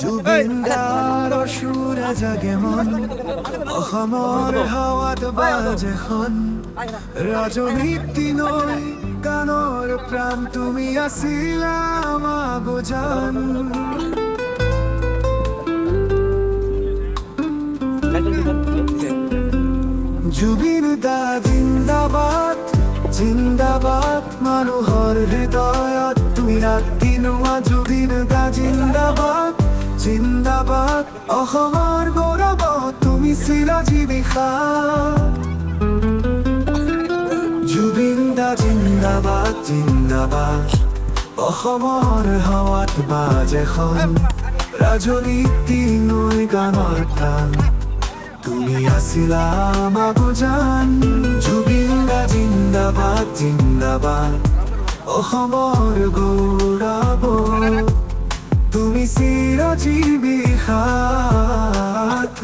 জুবিনদাৰ সুৰে জাগে মন অসমৰ হাৱাত বাজেখন ৰাজনীতি নৈ গানৰ প্ৰাণ তুমি আছিলা মাগজান জুবিন দা জিন্দাবাদ জিন্দাবাদ মানুহৰ হৃদয়ত তুমি ৰাতি নোৱা জুবিন দা জিন্দাবাদ। জিন্দাবাদ অসমৰ গৌৰৱত তুমি চিৰজীৱী জুবিন দা জিন্দাবাদ জিন্দাবাদ। অসমৰ হাৱাত বাজেখন ৰাজনীতি নৈ গানৰ টান। তুমি আছিলা মাগুজান জুবিনদা জিন্দাবাদ জিন্দাবাদ। অসমৰ গৌৰৱ তুমি চিৰজীৱী সাথ।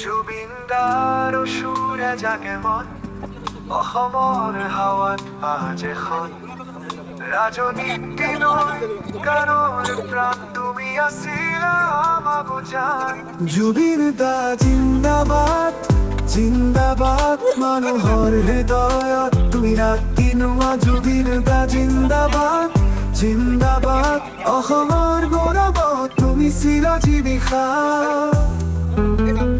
জুবিনদাৰ সুৰে জাগে মন অসমৰ হাৱাত বাজেখন ৰাজনীতি নয় গানৰ প্ৰাণ তুমি আছিলা মাগুজান জুবিন দা জিন্দাবাদ জিন্দাবাদ মানুহৰ হৃদয়ত তুমি ৰাতি নোৱা জুবিন দা জিন্দাবাদ জিন্দাবাদ অসমৰ গৌৰৱত তুমি চিৰজীৱী জুবিনদা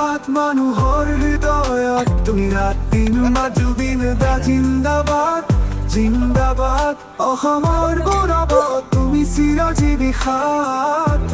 জিন্দাবাদ মানুহৰ হৃদয়ত। তুমি ৰাতি নোমা জুবিন দা, জিন্দাবাদ। জিন্দাবাদ অসমৰ গৌৰৱ তুমি চিৰজীৱী সাথ